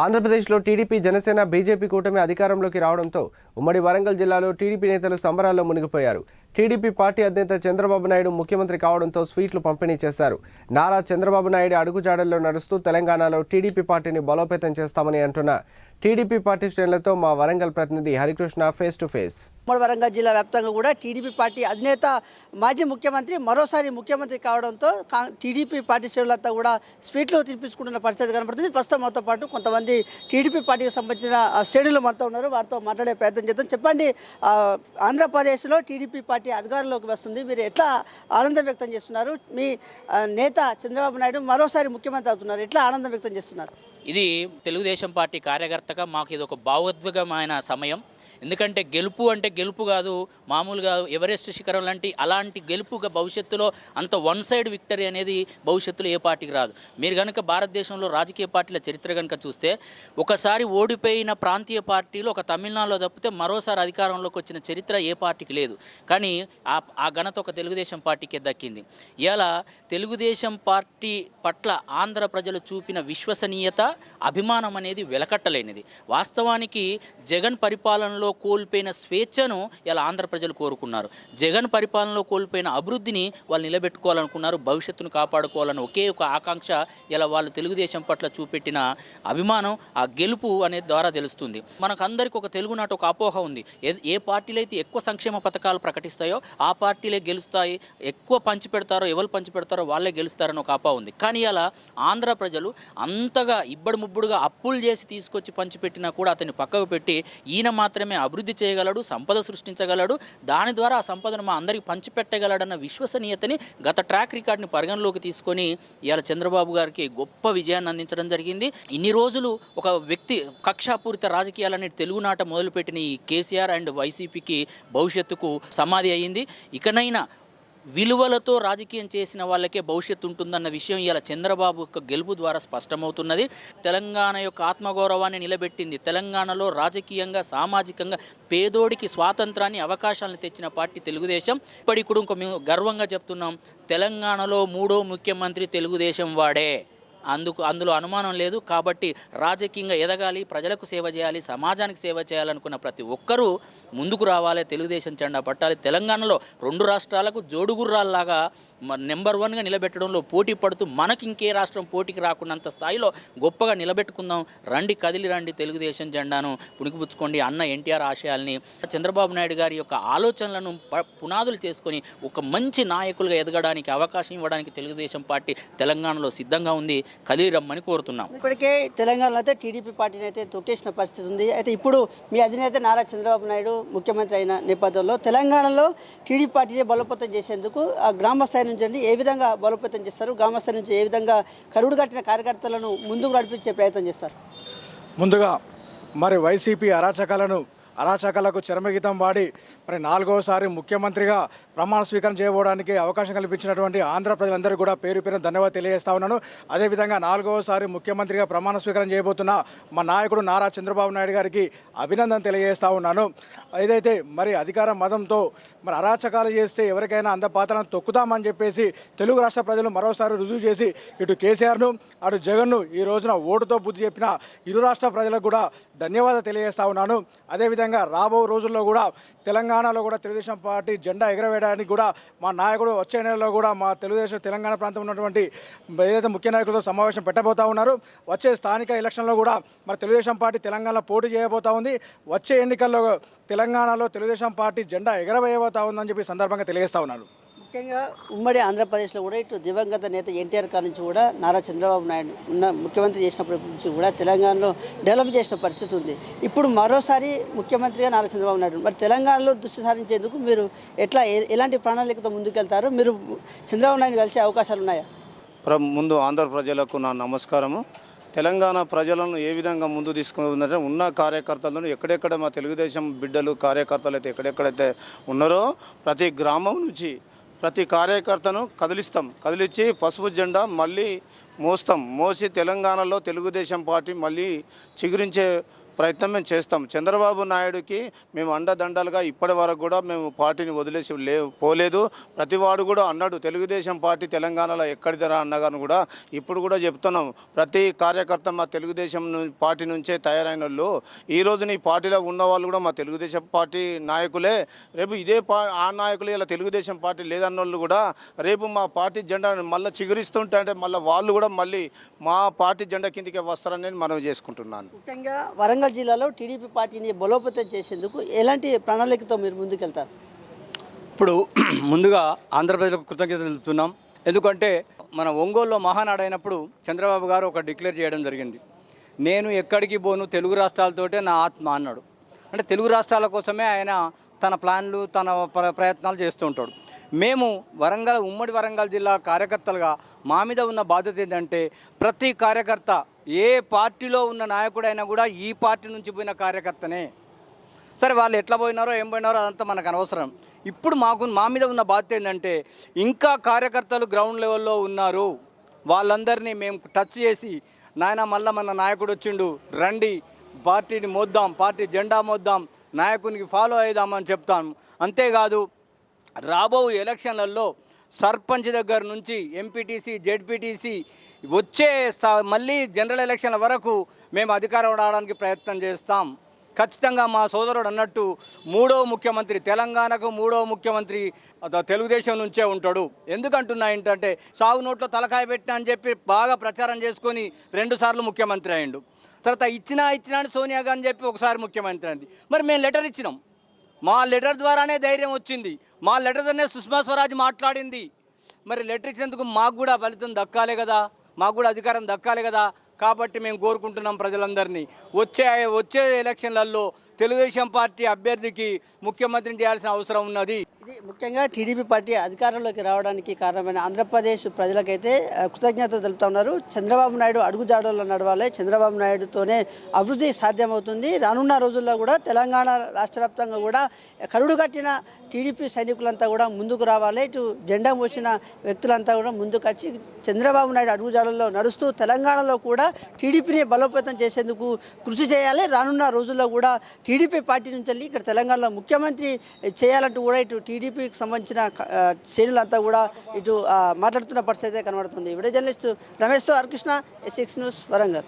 ఆంధ్రప్రదేశ్లో TDP Janasena BJP కూటమి అధికారంలోకి రావడంతో ఉమ్మడి వరంగల్ జిల్లాలో టీడీపీ నేతలు సంబరాల్లో మునిగిపోయారు. టీడీపీ పార్టీ అధినేత చంద్రబాబు నాయుడు ముఖ్యమంత్రి కావడంతో స్వీట్లు పంపిణీ చేశారు. నారా చంద్రబాబు నాయుడు అడుగుజాడల్లో నడుస్తూ తెలంగాణలో టీడీపీ పార్టీని బలోపేతం చేస్తామని అంటున్న. టీడీపీ పార్టీ శ్రేణులతో మా వరంగల్ ప్రతినిధి హరికృష్ణ ఫేస్ టు ఫేస్ ఉమ్మడి వరంగల్ జిల్లా వ్యాప్తంగా కూడా టీడీపీ పార్టీ అధినేత మాజీ ముఖ్యమంత్రి మరోసారి ముఖ్యమంత్రి కావడంతో కా- టీడీపీ పార్టీ శ్రేణులంతా కూడా స్వీట్లు తినిపించుకుంటున్న పరిస్థితి కనబడుతుంది. ప్రస్తుతం మనతో పాటు కొంతమంది టీడీపీ పార్టీకి సంబంధించిన శ్రేణులు మనతో ఉన్నారు. వారితో మాట్లాడే ప్రయత్నం చేద్దాం. చెప్పండి ఆంధ్రప్రదేశ్లో టీడీపీ పార్టీ అధికారంలోకి వస్తుంది. మీరు ఎట్లా ఆనందం వ్యక్తం చేస్తున్నారు? మీ నేత చంద్రబాబు నాయుడు మరోసారి ముఖ్యమంత్రి అవుతున్నారు. ఎట్లా ఆనందం వ్యక్తం చేస్తున్నారు? ఇది తెలుగుదేశం పార్టీ కార్యకర్తగా మాకు ఇది ఒక భావోద్వేగమైన సమయం. ఎందుకంటే గెలుపు అంటే గెలుపు కాదు మామూలుగా ఎవరెస్ట్ శిఖరం లాంటి అలాంటి గెలుపుగా భవిష్యత్తులో అంత వన్ సైడ్ విక్టరీ అనేది భవిష్యత్తులో ఏ పార్టీకి రాదు. మీరు కనుక భారతదేశంలో రాజకీయ పార్టీల చరిత్ర కనుక చూస్తే ఒకసారి ఓడిపోయిన ప్రాంతీయ పార్టీలు ఒక తమిళనాడులో తప్పితే మరోసారి అధికారంలోకి వచ్చిన చరిత్ర ఏ పార్టీకి లేదు. కానీ ఆ ఆ ఘనత ఒక తెలుగుదేశం పార్టీకే దక్కింది. ఇలా తెలుగుదేశం పార్టీ పట్ల ఆంధ్ర ప్రజలు చూపిన విశ్వసనీయత అభిమానం అనేది వెలకట్టలేనిది. వాస్తవానికి జగన్ పరిపాలనలో కోల్పోయిన స్వేచ్ఛను ఇలా ఆంధ్ర ప్రజలు కోరుకున్నారు. జగన్ పరిపాలనలో కోల్పోయిన అభివృద్ధిని వాళ్ళు నిలబెట్టుకోవాలనుకున్నారు భవిష్యత్తును కాపాడుకోవాలని ఒకే ఒక ఆకాంక్ష ఇలా వాళ్ళు తెలుగుదేశం పట్ల చూపెట్టిన అభిమానం ఆ గెలుపు అనే ద్వారా తెలుస్తుంది. మనకందరికి ఒక తెలుగునాట ఒక అపోహ ఉంది. ఏ- ఏ పార్టీలు అయితే ఎక్కువ సంక్షేమ పథకాలు ప్రకటిస్తాయో ఆ పార్టీలే గెలుస్తాయి. ఎక్కువ పంచి పెడతారో ఎవరు పంచి పెడతారో వాళ్ళే గెలుస్తారని ఒక అపోహ ఉంది. కానీ అలా ఆంధ్ర ప్రజలు అంతగా ఇబ్బడి ముబ్బుడుగా అప్పులు చేసి తీసుకొచ్చి పంచిపెట్టినా కూడా అతన్ని పక్కకు పెట్టి ఈయన మాత్రమే అభివృద్ధి చేయగలడు సంపద సృష్టించగలడు. దాని ద్వారా ఆ సంపదను మా అందరికి పంచిపెట్టగలడన్న విశ్వసనీయతని గత ట్రాక్ రికార్డ్ని పరిగణలోకి తీసుకొని ఇవాళ చంద్రబాబు గారికి గొప్ప విజయాన్ని అందించడం జరిగింది. ఇన్ని రోజులు ఒక వ్యక్తి కక్షాపూరిత రాజకీయాలని తెలుగునాట మొదలుపెట్టిన ఈ కేసీఆర్ అండ్ వైసీపీకి భవిష్యత్తుకు సమాధి అయ్యింది ఇకనైనా విలువలతో రాజకీయం చేసిన వాళ్ళకే భవిష్యత్తు ఉంటుందన్న విషయం ఇలా చంద్రబాబు యొక్క గెలుపు ద్వారా స్పష్టమవుతున్నది. తెలంగాణ యొక్క ఆత్మగౌరవాన్ని నిలబెట్టింది. తెలంగాణలో రాజకీయంగా సామాజికంగా పేదోడికి స్వాతంత్రాన్ని అవకాశాలను తెచ్చిన పార్టీ తెలుగుదేశం. ఇప్పటికి కూడా ఇంకో మేము గర్వంగా చెప్తున్నాం. తెలంగాణలో మూడో ముఖ్యమంత్రి తెలుగుదేశం వాడే. అందుకు అందులో అనుమానం లేదు. కాబట్టి రాజకీయంగా ఎదగాలి ప్రజలకు సేవ చేయాలి సమాజానికి సేవ చేయాలనుకున్న ప్రతి ఒక్కరూ ముందుకు రావాలి తెలుగుదేశం జెండా పట్టాలి. తెలంగాణలో రెండు రాష్ట్రాలకు జోడుగుర్రాల్లాగా మ- నెంబర్ వన్గా నిలబెట్టడంలో పోటీ పడుతూ మనకి ఇంకే రాష్ట్రం పోటీకి రాకున్నంత స్థాయిలో గొప్పగా నిలబెట్టుకుందాం. రండి కదిలి రండి తెలుగుదేశం జెండాను పుణికిపుచ్చుకోండి అన్న ఎన్టీఆర్ ఆశయాల్ని చంద్రబాబు నాయుడు గారి యొక్క ఆలోచనలను ప- పునాదులు చేసుకొని ఒక మంచి నాయకులుగా ఎదగడానికి అవకాశం ఇవ్వడానికి తెలుగుదేశం పార్టీ తెలంగాణలో సిద్ధంగా ఉంది. కదిలి రమ్మని కోరుతున్నాం. ఇప్పటికే తెలంగాణలో అయితే టీడీపీ పార్టీని అయితే తొక్కేసిన పరిస్థితి ఉంది. అయితే ఇప్పుడు మీ అధినేత నారా చంద్రబాబు నాయుడు ముఖ్యమంత్రి అయిన నేపథ్యంలో తెలంగాణలో టీడీపీ పార్టీని బలోపేతం చేసేందుకు ఆ గ్రామ స్థాయి నుంచి అండి ఏ విధంగా బలోపేతం చేస్తారు? గ్రామ స్థాయి నుంచి ఏ విధంగా కరుడు కట్టిన కార్యకర్తలను ముందుకు నడిపించే ప్రయత్నం చేస్తారు? ముందుగా మరి వైసీపీ అరాచకాలను అరాచకాలకు చరమగీతం వాడి మరి నాలుగోసారి ముఖ్యమంత్రిగా ప్రమాణ స్వీకారం చేయబోవడానికి అవకాశం కల్పించినటువంటి ఆంధ్ర ప్రజలందరికీ కూడా పేరు పేరు ధన్యవాదాలు తెలియజేస్తా ఉన్నాను. అదేవిధంగా నాలుగోసారి ముఖ్యమంత్రిగా ప్రమాణ స్వీకారం చేయబోతున్న మా నాయకుడు నారా చంద్రబాబు నాయుడు గారికి అభినందన తెలియజేస్తా ఉన్నాను. ఏదైతే మరి అధికార మతంతో మరి అరాచకాలు చేస్తే ఎవరికైనా అందపాత్రను తొక్కుతామని చెప్పేసి తెలుగు రాష్ట్ర ప్రజలు మరోసారి రుజువు చేసి ఇటు కేసీఆర్ను అటు జగన్ను ఈ రోజున ఓటుతో బుద్ధి చెప్పిన ఇరు రాష్ట్ర ప్రజలకు కూడా ధన్యవాదాలు తెలియజేస్తా ఉన్నాను. అదేవిధంగా రాబో రోజుల్లో కూడా తెలంగాణలో కూడా తెలుగుదేశం పార్టీ జెండా ఎగరవేయడానికి కూడా మా నాయకుడు వచ్చే నెలలో కూడా మా తెలుగుదేశం తెలంగాణ ప్రాంతం ఉన్నటువంటి ఏదైతే ముఖ్య నాయకులతో సమావేశం పెట్టబోతా ఉన్నారు వచ్చే స్థానిక ఎలక్షన్లో కూడా మరి తెలుగుదేశం పార్టీ తెలంగాణలో పోటీ చేయబోతా ఉంది. వచ్చే ఎన్నికల్లో తెలంగాణలో తెలుగుదేశం పార్టీ జెండా ఎగరవేయబోతా ఉందని చెప్పి సందర్భంగా తెలియజేస్తా ఉన్నాను ముఖ్యంగా ఉమ్మడి ఆంధ్రప్రదేశ్లో కూడా ఇటు దివంగత నేత ఎన్టీఆర్ గారి నుంచి కూడా నారా చంద్రబాబు నాయుడు ఉన్న ముఖ్యమంత్రి చేసినప్పటి నుంచి కూడా తెలంగాణలో డెవలప్ చేసిన పరిస్థితి ఉంది. ఇప్పుడు మరోసారి ముఖ్యమంత్రిగా నారా చంద్రబాబు నాయుడు. మరి తెలంగాణలో దృష్టి సారించేందుకు మీరు ఎట్లా ఎలాంటి ప్రణాళికతో ముందుకెళ్తారు? మీరు చంద్రబాబు నాయుడు కలిసే అవకాశాలు ఉన్నాయా? ప్ర ముందు ఆంధ్ర ప్రజలకు నా నమస్కారము. తెలంగాణ ప్రజలను ఏ విధంగా ముందు తీసుకుందంటే ఉన్న కార్యకర్తలను ఎక్కడెక్కడ మా తెలుగుదేశం బిడ్డలు కార్యకర్తలు అయితే ఎక్కడెక్కడైతే ఉన్నారో ప్రతి గ్రామం నుంచి ప్రతి కార్యకర్తను కదిలిస్తాం. కదిలిచ్చి పసుపు జెండా మళ్ళీ మోస్తాం. మోసి తెలంగాణలో తెలుగుదేశం పార్టీ మళ్ళీ చిగురించే ప్రయత్నం మేము చేస్తాం. చంద్రబాబు నాయుడుకి మేము అండదండలుగా ఇప్పటి వరకు కూడా మేము పార్టీని వదిలేసి లే పోలేదు. ప్రతివాడు కూడా అన్నాడు తెలుగుదేశం పార్టీ తెలంగాణలో ఎక్కడిదరా అన్నగాను కూడా ఇప్పుడు కూడా చెప్తున్నాం. ప్రతి కార్యకర్త మా తెలుగుదేశం పార్టీ నుంచే తయారైన వాళ్ళు. ఈ రోజున ఈ పార్టీలో ఉన్న వాళ్ళు కూడా మా తెలుగుదేశం పార్టీ నాయకులే. రేపు ఇదే పా ఆ నాయకులు ఇలా తెలుగుదేశం పార్టీ లేదన్న వాళ్ళు కూడా రేపు మా పార్టీ జెండాను మళ్ళీ చిగురిస్తుంటే అంటే మళ్ళీ వాళ్ళు కూడా మళ్ళీ మా పార్టీ జెండా కిందకే వస్తారని నేను మనవి చేసుకుంటున్నాను. ముఖ్యంగా వరంగల్ జిల్లాలో టీడీపీ పార్టీని బలోపేతం చేసేందుకు ఎలాంటి ప్రణాళికతో మీరు ముందుకెళ్తారు? ఇప్పుడు ముందుగా ఆంధ్రప్రదేశ్కు కృతజ్ఞతలు తెలుపుతున్నాం. ఎందుకంటే మన ఒంగోలులో మహానాడు అయినప్పుడు చంద్రబాబు గారు ఒక డిక్లేర్ చేయడం జరిగింది. నేను ఎక్కడికి పోను తెలుగు రాష్ట్రాలతోటే నా ఆత్మ అన్నాడు. అంటే తెలుగు రాష్ట్రాల కోసమే ఆయన తన ప్లాన్లు తన ప్ర- ప్రయత్నాలు చేస్తూ ఉంటాడు. మేము వరంగల్ ఉమ్మడి వరంగల్ జిల్లా కార్యకర్తలుగా మా మీద ఉన్న బాధ్యత ఏంటంటే ప్రతి కార్యకర్త ఏ పార్టీలో ఉన్న నాయకుడైనా కూడా ఈ పార్టీ నుంచి పోయిన కార్యకర్తనే. సరే వాళ్ళు ఎట్లా పోయినారో ఏం పోయినారో అదంతా మనకు అనవసరం. ఇప్పుడు మాకు మా మీద ఉన్న బాధ్యత ఏంటంటే ఇంకా కార్యకర్తలు గ్రౌండ్ లెవెల్లో ఉన్నారు. వాళ్ళందరినీ మేము టచ్ చేసి నాయన మళ్ళీ మన నాయకుడు వచ్చిండు రండి పార్టీని మోద్దాం పార్టీ జెండా మోద్దాం నాయకునికి ఫాలో అయిదామని చెప్తాను అంతేకాదు రాబో ఎలక్షన్లలో సర్పంచ్ దగ్గర నుంచి ఎంపీటీసీ జెడ్పీటీసీ వచ్చే మళ్ళీ జనరల్ ఎలక్షన్ల వరకు మేము అధికారం రావడానికి ప్రయత్నం చేస్తాం. ఖచ్చితంగా మా సోదరుడు అన్నట్టు మూడో ముఖ్యమంత్రి తెలంగాణకు మూడో ముఖ్యమంత్రి తెలుగుదేశం నుంచే ఉంటాడు. ఎందుకంటున్నా ఏంటంటే సాగు నోట్లో తలకాయ పెట్టినా అని చెప్పి బాగా ప్రచారం చేసుకొని రెండుసార్లు ముఖ్యమంత్రి అయిండు. తర్వాత ఇచ్చినా ఇచ్చినా అని సోనియా గాంధీ చెప్పి ఒకసారి ముఖ్యమంత్రి అయింది. మరి మేము లెటర్ ఇచ్చినాం. మా లెటర్ ద్వారానే ధైర్యం వచ్చింది. మా లెటర్ ద్వారానే సుష్మా స్వరాజ్ మాట్లాడింది. మరి లెటర్ ఇచ్చినందుకు మాకు కూడా ఫలితం దక్కాలి కదా. మాకు కూడా అధికారం దక్కాలి కదా. కాబట్టి మేము కోరుకుంటున్నాం ప్రజలందరినీ. వచ్చే వచ్చే ఎలక్షన్లలో తెలుగుదేశం పార్టీ అభ్యర్థికి ముఖ్యమంత్రిని చేయాల్సిన అవసరం ఉన్నది. ఇది ముఖ్యంగా టీడీపీ పార్టీ అధికారంలోకి రావడానికి కారణమైన ఆంధ్రప్రదేశ్ ప్రజలకైతే కృతజ్ఞత తెలుపుతా ఉన్నారు. చంద్రబాబు నాయుడు అడుగుజాడల్లో నడవాలి. చంద్రబాబు నాయుడుతోనే అభివృద్ధి సాధ్యమవుతుంది. రానున్న రోజుల్లో కూడా తెలంగాణ రాష్ట్ర వ్యాప్తంగా కూడా కరుడు కట్టిన టీడీపీ సైనికులంతా కూడా ముందుకు రావాలి. ఇటు జెండా మోసిన వ్యక్తులంతా కూడా ముందుకు వచ్చి చంద్రబాబు నాయుడు అడుగుజాడల్లో నడుస్తూ తెలంగాణలో కూడా టీడీపీని బలోపేతం చేసేందుకు కృషి చేయాలి. రానున్న రోజుల్లో కూడా టీడీపీ పార్టీ నుంచి వెళ్ళి ఇక్కడ తెలంగాణలో ముఖ్యమంత్రి చేయాలంటూ కూడా ఇటు టీడీపీకి సంబంధించిన ఆ, శ్రేణులంతా కూడా ఇటు మాట్లాడుతున్న పరిస్థితి అయితే కనబడుతుంది. Video journalist రమేష్తో Harikrishna S six news Warangal.